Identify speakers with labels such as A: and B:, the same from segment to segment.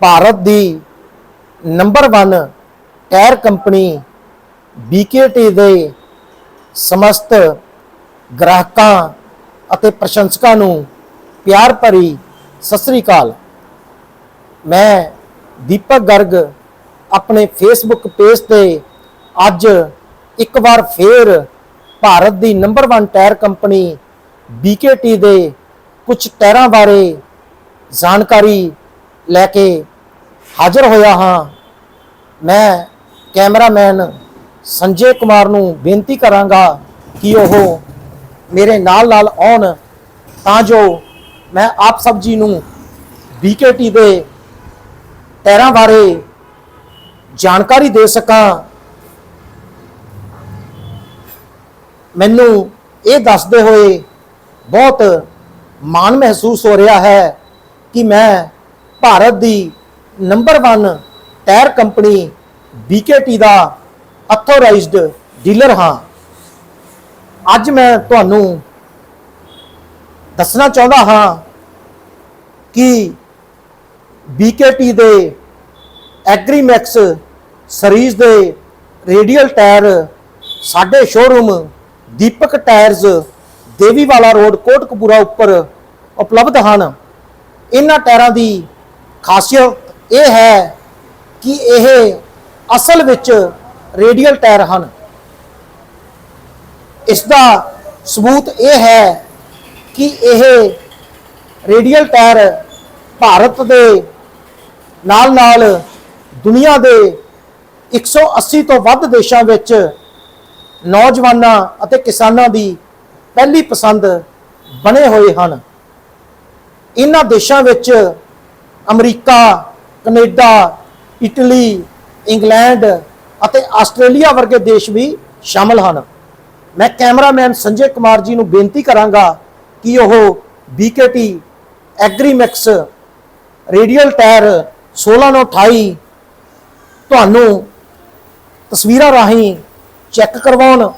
A: ਭਾਰਤ ਦੀ number 1 tyre company BKT ਦੇ ਸਮਸਤ ਗ੍ਰਾਹਕਾਂ ਅਤੇ ਪ੍ਰਸ਼ੰਸਕਾਂ ਨੂੰ ਪਿਆਰ ਭਰੀ ਸਤਿ ਸ੍ਰੀ ਅਕਾਲ। ਮੈਂ ਦੀਪਕ ਗਰਗ ਆਪਣੇ ਫੇਸਬੁੱਕ ਪੇਜ ਤੇ ਅੱਜ ਇੱਕ ਵਾਰ ਫੇਰ ਭਾਰਤ ਦੀ ਨੰਬਰ 1 ਟਾਇਰ ਕੰਪਨੀ BKT ਦੇ ਕੁਝ ਟਾਇਰਾਂ ਬਾਰੇ ਜਾਣਕਾਰੀ ਲੈ ਕੇ ਹਾਜ਼ਰ ਹੋਇਆ ਹਾਂ। ਮੈਂ ਕੈਮਰਾਮੈਨ ਸੰਜੇ ਕੁਮਾਰ ਨੂੰ ਬੇਨਤੀ ਕਰਾਂਗਾ ਕਿ ਉਹ ਮੇਰੇ ਨਾਲ ਨਾਲ ਆਉਣ ਤਾਂ ਜੋ ਮੈਂ ਆਪ ਸਭ ਜੀ ਨੂੰ BKT ਦੇ ਟਾਇਰਾਂ ਬਾਰੇ ਜਾਣਕਾਰੀ ਦੇ ਸਕਾਂ। ਮੈਨੂੰ ਇਹ ਦੱਸਦੇ ਹੋਏ ਬਹੁਤ ਮਾਣ ਮਹਿਸੂਸ ਹੋ ਰਿਹਾ ਹੈ ਕਿ ਮੈਂ ਭਾਰਤ ਦੀ ਨੰਬਰ 1 ਟਾਇਰ ਕੰਪਨੀ BKT ਦਾ ਅਥੋਰਾਈਜ਼ਡ ਡੀਲਰ ਹਾਂ। ਅੱਜ ਮੈਂ ਤੁਹਾਨੂੰ ਦੱਸਣਾ ਚਾਹੁੰਦਾ ਹਾਂ ਕਿ BKT ਦੇ ਐਗਰੀਮੈਕਸ ਸੀਰੀਜ਼ ਦੇ ਰੇਡੀਅਲ ਟਾਇਰ ਸਾਡੇ showroom Deepak tyres Deviwala road, Kotkapura ਉੱਪਰ ਉਪਲਬਧ ਹਨ। ਇਹਨਾਂ ਟਾਇਰਾਂ ਦੀ ਖਾਸੀਅਤ ਇਹ ਹੈ ਕਿ ਇਹ ਅਸਲ ਵਿੱਚ ਰੇਡੀਅਲ ਟਾਇਰ ਹਨ। ਇਸ ਦਾ ਸਬੂਤ ਇਹ ਹੈ ਕਿ ਇਹ ਰੇਡੀਅਲ ਟਾਇਰ ਭਾਰਤ ਦੇ ਨਾਲ ਨਾਲ ਦੁਨੀਆ ਦੇ 180 ਤੋਂ ਵੱਧ ਦੇਸ਼ਾਂ ਵਿੱਚ ਨੌਜਵਾਨਾਂ ਅਤੇ ਕਿਸਾਨਾਂ ਦੀ ਪਹਿਲੀ ਪਸੰਦ ਬਣੇ ਹੋਏ ਹਨ। ਇਹਨਾਂ ਦੇਸ਼ਾਂ ਵਿੱਚ ਅਮਰੀਕਾ ਕੈਨੇਡਾ, ਇਟਲੀ, ਇੰਗਲੈਂਡ ਅਤੇ ਆਸਟ੍ਰੇਲੀਆ ਵਰਗੇ ਦੇਸ਼ ਵੀ ਸ਼ਾਮਲ ਹਨ। ਮੈਂ ਕੈਮਰਾਮੈਨ ਸੰਜੇ ਕੁਮਾਰ ਜੀ ਨੂੰ ਬੇਨਤੀ ਕਰਾਂਗਾ ਕਿ ਉਹ BKT ਐਗਰੀਮੈਕਸ, ਰੇਡੀਅਲ ਟਾਇਰ 1628 ਤੁਹਾਨੂੰ ਤਸਵੀਰਾਂ ਰਾਹੀਂ ਚੈੱਕ ਕਰਵਾਉਣ।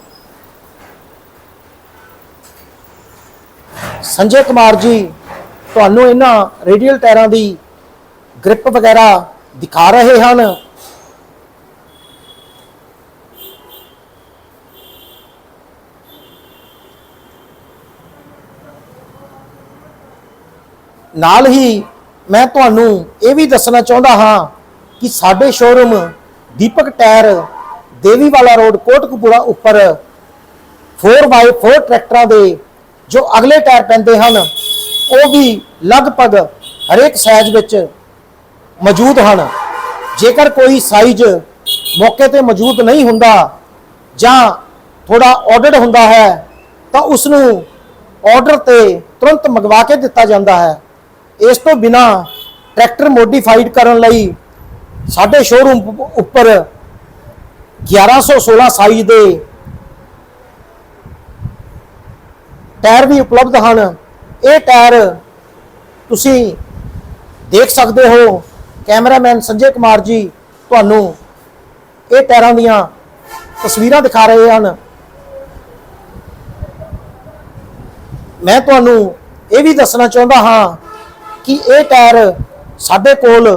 A: ਸੰਜੇ ਕੁਮਾਰ ਜੀ, ਤੁਹਾਨੂੰ ਇਹਨਾਂ ਰੇਡੀਅਲ ਟਾਇਰਾਂ ਦੀ ਗ੍ਰਿਪ ਵਗੈਰਾ ਦਿਖਾ ਰਹੇ ਹਨ। ਨਾਲ ਹੀ ਮੈਂ ਤੁਹਾਨੂੰ ਇਹ ਵੀ ਦੱਸਣਾ ਚਾਹੁੰਦਾ ਹਾਂ ਕਿ ਸਾਡੇ showroom Deepak tyre Deviwala road Kotkapura ਉੱਪਰ 4x4 ਟਰੈਕਟਰਾਂ ਦੇ ਜੋ ਅਗਲੇ ਟਾਇਰ ਪੈਂਦੇ ਹਨ, ਉਹ ਵੀ ਲਗਭਗ ਹਰੇਕ ਸਾਈਜ਼ ਵਿੱਚ ਮੌਜੂਦ ਹਨ। ਜੇਕਰ ਕੋਈ ਸਾਈਜ਼ ਮੌਕੇ ਤੇ ਮੌਜੂਦ ਨਹੀਂ ਹੁੰਦਾ ਜਾਂ ਥੋੜਾ ਆਰਡਰਡ ਹੁੰਦਾ ਹੈ, ਤਾਂ ਉਸ ਨੂੰ ਆਰਡਰ ਤੇ ਤੁਰੰਤ ਮੰਗਵਾ ਕੇ ਦਿੱਤਾ ਜਾਂਦਾ ਹੈ। ਇਸ ਤੋਂ ਬਿਨਾ ਟਰੈਕਟਰ ਮੋਡੀਫਾਈਡ ਕਰਨ ਲਈ ਸਾਡੇ ਸ਼ੋਰੂਮ ਉੱਪਰ 1116 ਸਾਈਜ਼ ਦੇ ਟਾਇਰ ਵੀ ਉਪਲਬਧ ਹਨ। ਇਹ ਟਾਇਰ ਤੁਸੀਂ ਦੇਖ ਸਕਦੇ ਹੋ ਕੈਮਰਾਮੈਨ ਸੰਜੇ ਕੁਮਾਰ ਜੀ ਤੁਹਾਨੂੰ ਇਹ ਟਾਇਰਾਂ ਦੀਆਂ ਤਸਵੀਰਾਂ ਦਿਖਾ ਰਹੇ ਹਨ। ਮੈਂ ਤੁਹਾਨੂੰ ਇਹ ਵੀ ਦੱਸਣਾ ਚਾਹੁੰਦਾ ਹਾਂ ਕਿ ਇਹ ਟਾਇਰ ਸਾਡੇ ਕੋਲ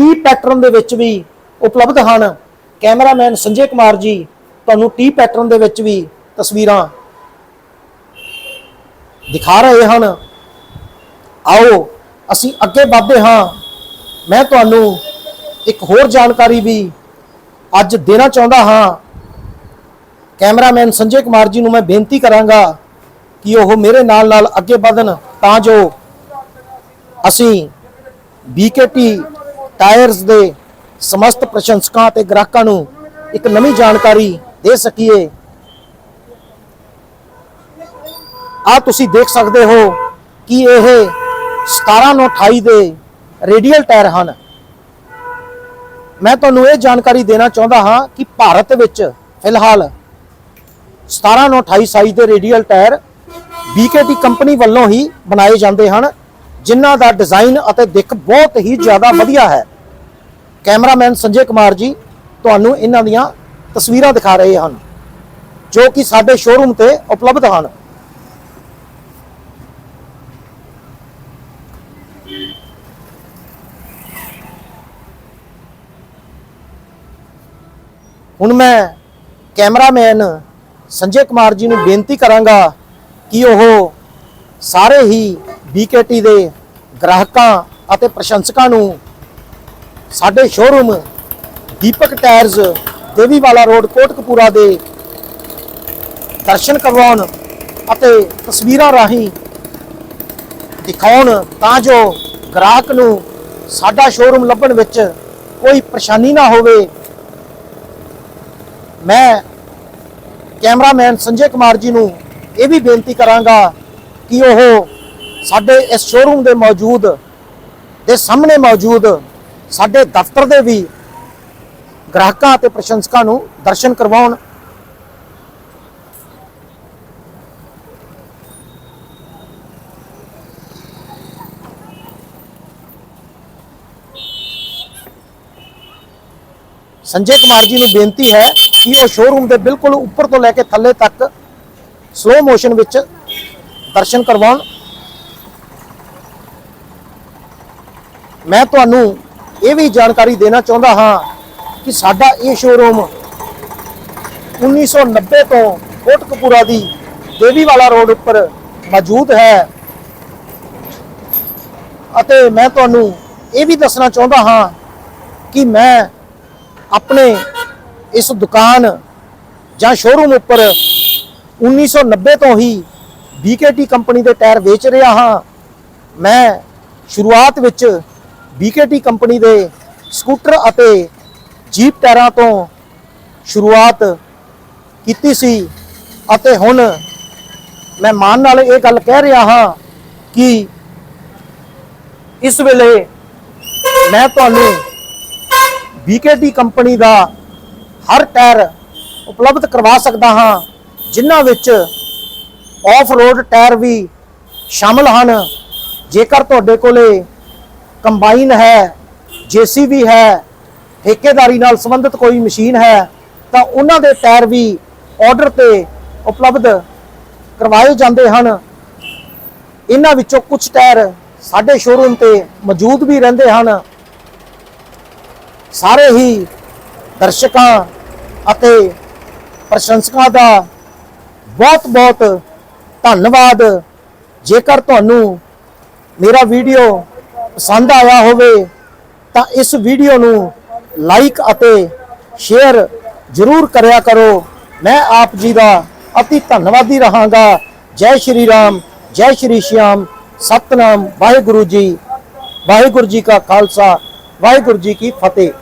A: 30 ਪੈਟਰਨ ਦੇ ਵਿੱਚ ਵੀ ਉਪਲਬਧ ਹਨ। ਕੈਮਰਾਮੈਨ ਸੰਜੇ ਕੁਮਾਰ ਜੀ ਤੁਹਾਨੂੰ 30 ਪੈਟਰਨ ਦੇ ਵਿੱਚ ਵੀ ਤਸਵੀਰਾਂ ਦਿਖਾ ਰਹੇ ਹਨ। ਆਓ, ਅਸੀਂ ਅੱਗੇ ਵਧਦੇ ਹਾਂ। ਮੈਂ ਤੁਹਾਨੂੰ ਇੱਕ ਹੋਰ ਜਾਣਕਾਰੀ ਵੀ ਅੱਜ ਦੇਣਾ ਚਾਹੁੰਦਾ ਹਾਂ। ਕੈਮਰਾਮੈਨ ਸੰਜੇ ਕੁਮਾਰ ਜੀ ਨੂੰ ਮੈਂ ਬੇਨਤੀ ਕਰਾਂਗਾ ਕਿ ਉਹ ਮੇਰੇ ਨਾਲ ਨਾਲ ਅੱਗੇ ਵਧਣ, ਤਾਂ ਜੋ ਅਸੀਂ BKT ਟਾਇਰਸ ਦੇ ਸਮਸਤ ਪ੍ਰਸ਼ੰਸਕਾਂ ਤੇ ਗ੍ਰਾਹਕਾਂ ਨੂੰ ਇੱਕ ਨਵੀਂ ਜਾਣਕਾਰੀ ਦੇ ਸਕੀਏ। ਆ ਤੁਸੀਂ ਦੇਖ ਸਕਦੇ ਹੋ ਕਿ ਇਹ 1728 ਦੇ ਰੇਡੀਅਲ ਟਾਇਰ ਹਨ। ਮੈਂ ਤੁਹਾਨੂੰ ਇਹ ਜਾਣਕਾਰੀ ਦੇਣਾ ਚਾਹੁੰਦਾ ਹਾਂ ਕਿ ਭਾਰਤ ਵਿੱਚ ਫਿਲਹਾਲ 1728 ਸਾਈਜ਼ ਦੇ ਰੇਡੀਅਲ ਟਾਇਰ BKT ਕੰਪਨੀ ਵੱਲੋਂ ਹੀ ਬਣਾਏ ਜਾਂਦੇ ਹਨ, ਜਿਨ੍ਹਾਂ ਦਾ ਡਿਜ਼ਾਈਨ ਅਤੇ ਦਿੱਖ ਬਹੁਤ ਹੀ ਜ਼ਿਆਦਾ ਵਧੀਆ ਹੈ। ਕੈਮਰਾਮੈਨ ਸੰਜੇ ਕੁਮਾਰ ਜੀ, ਤੁਹਾਨੂੰ ਇਹਨਾਂ ਦੀਆਂ ਤਸਵੀਰਾਂ ਦਿਖਾ ਰਹੇ ਹਨ, ਜੋ ਕਿ ਸਾਡੇ ਸ਼ੋਰੂਮ ਤੇ ਉਪਲਬਧ ਹਨ। ਹੁਣ ਮੈਂ ਕੈਮਰਾਮੈਨ ਸੰਜੇ ਕੁਮਾਰ ਜੀ ਨੂੰ ਬੇਨਤੀ ਕਰਾਂਗਾ ਕਿ ਉਹ ਸਾਰੇ ਹੀ BKT ਦੇ ਗ੍ਰਾਹਕਾਂ ਅਤੇ ਪ੍ਰਸ਼ੰਸਕਾਂ ਨੂੰ ਸਾਡੇ showroom Deepak tyres, Deviwala road, Kotkapura ਦੇ ਦਰਸ਼ਨ ਕਰਵਾਉਣ ਅਤੇ ਤਸਵੀਰਾਂ ਰਾਹੀਂ ਦਿਖਾਉਣ ਤਾਂ ਜੋ ਗ੍ਰਾਹਕ ਨੂੰ ਸਾਡਾ ਸ਼ੋਰੂਮ ਲੱਭਣ ਵਿੱਚ ਕੋਈ ਪਰੇਸ਼ਾਨੀ ਨਾ ਹੋਵੇ। ਮੈਂ ਕੈਮਰਾਮੈਨ ਸੰਜੇ ਕੁਮਾਰ ਜੀ ਨੂੰ ਇਹ ਵੀ ਬੇਨਤੀ ਕਰਾਂਗਾ ਕਿ ਉਹ ਸਾਡੇ ਇਸ ਸ਼ੋਰੂਮ ਦੇ ਮੌਜੂਦ, ਦੇ ਸਾਹਮਣੇ ਮੌਜੂਦ ਸਾਡੇ ਦਫ਼ਤਰ ਦੇ ਵੀ ਗ੍ਰਾਹਕਾਂ ਅਤੇ ਪ੍ਰਸ਼ੰਸਕਾਂ ਨੂੰ ਦਰਸ਼ਨ ਕਰਵਾਉਣ। ਸੰਜੇ ਕੁਮਾਰ ਜੀ ਨੂੰ ਬੇਨਤੀ ਹੈ ਕਿ ਉਹ ਸ਼ੋਰੂਮ ਦੇ ਬਿਲਕੁਲ ਉੱਪਰ ਤੋਂ ਲੈ ਕੇ ਥੱਲੇ ਤੱਕ ਸਲੋ ਮੋਸ਼ਨ ਵਿੱਚ ਦਰਸ਼ਨ ਕਰਵਾਉਣ। ਮੈਂ ਤੁਹਾਨੂੰ ਇਹ ਵੀ ਜਾਣਕਾਰੀ ਦੇਣਾ ਚਾਹੁੰਦਾ ਹਾਂ ਕਿ ਸਾਡਾ ਇਹ ਸ਼ੋਰੂਮ 1990 ਤੋਂ ਕੋਟਕਪੂਰਾ ਦੀ ਦੇਵੀਵਾਲਾ ਰੋਡ ਉੱਪਰ ਮੌਜੂਦ ਹੈ। ਅਤੇ ਮੈਂ ਤੁਹਾਨੂੰ ਇਹ ਵੀ ਦੱਸਣਾ ਚਾਹੁੰਦਾ ਹਾਂ ਕਿ ਮੈਂ ਆਪਣੇ ਇਸ ਦੁਕਾਨ ਜਾਂ ਸ਼ੋਰੂਮ ਉੱਪਰ 1990 ਤੋਂ ਹੀ BKT ਕੰਪਨੀ ਦੇ ਟਾਇਰ ਵੇਚ ਰਿਹਾ ਹਾਂ। ਮੈਂ ਸ਼ੁਰੂਆਤ ਵਿੱਚ BKT ਕੰਪਨੀ ਦੇ ਸਕੂਟਰ ਅਤੇ ਜੀਪ ਟਾਇਰਾਂ ਤੋਂ ਸ਼ੁਰੂਆਤ ਕੀਤੀ ਸੀ ਅਤੇ ਹੁਣ ਮੈਂ ਮਾਨ ਨਾਲ ਇਹ ਗੱਲ ਕਹਿ ਰਿਹਾ ਹਾਂ ਕਿ ਇਸ ਵੇਲੇ ਮੈਂ ਤੁਹਾਨੂੰ BKT ਕੰਪਨੀ ਦਾ ਹਰ ਟਾਇਰ ਉਪਲਬਧ ਕਰਵਾ ਸਕਦਾ ਹਾਂ, ਜਿਨ੍ਹਾਂ ਵਿੱਚ ਆਫ ਰੋਡ ਟਾਇਰ ਵੀ ਸ਼ਾਮਲ ਹਨ। ਜੇਕਰ ਤੁਹਾਡੇ ਕੋਲੇ ਕੰਬਾਈਨ ਹੈ, ਜੀਸੀਬੀ ਹੈ, ਠੇਕੇਦਾਰੀ ਨਾਲ ਸੰਬੰਧਿਤ ਕੋਈ ਮਸ਼ੀਨ ਹੈ, ਤਾਂ ਉਹਨਾਂ ਦੇ ਟਾਇਰ ਵੀ ਆਰਡਰ ਤੇ ਉਪਲਬਧ ਕਰਵਾਏ ਜਾਂਦੇ ਹਨ। ਇਹਨਾਂ ਵਿੱਚੋਂ ਕੁਝ ਟਾਇਰ ਸਾਡੇ ਸ਼ੋਰੂਮ ਤੇ ਮੌਜੂਦ ਵੀ ਰਹਿੰਦੇ ਹਨ। ਸਾਰੇ ਹੀ ਦਰਸ਼ਕਾਂ ਅਤੇ ਪ੍ਰਸ਼ੰਸਕਾਂ ਦਾ ਬਹੁਤ ਬਹੁਤ ਧੰਨਵਾਦ। ਜੇਕਰ ਤੁਹਾਨੂੰ ਮੇਰਾ ਵੀਡੀਓ ਪਸੰਦ ਆਇਆ ਹੋਵੇ, ਤਾਂ ਇਸ ਵੀਡੀਓ ਨੂੰ ਲਾਈਕ ਅਤੇ ਸ਼ੇਅਰ ਜ਼ਰੂਰ ਕਰਿਆ ਕਰੋ। ਮੈਂ ਆਪ ਜੀ ਦਾ ਅਤੀ ਧੰਨਵਾਦੀ ਰਹਾਂਗਾ। ਜੈ ਸ਼੍ਰੀ ਰਾਮ, ਜੈ ਸ਼੍ਰੀ ਸ਼ਿਆਮ। ਸਤਨਾਮ। ਵਾਹਿਗੁਰੂ ਜੀ ਵਾਹਿਗੁਰੂ ਜੀ ਕਾ ਖਾਲਸਾ, ਵਾਹਿਗੁਰੂ ਜੀ ਕੀ ਫਤਿਹ।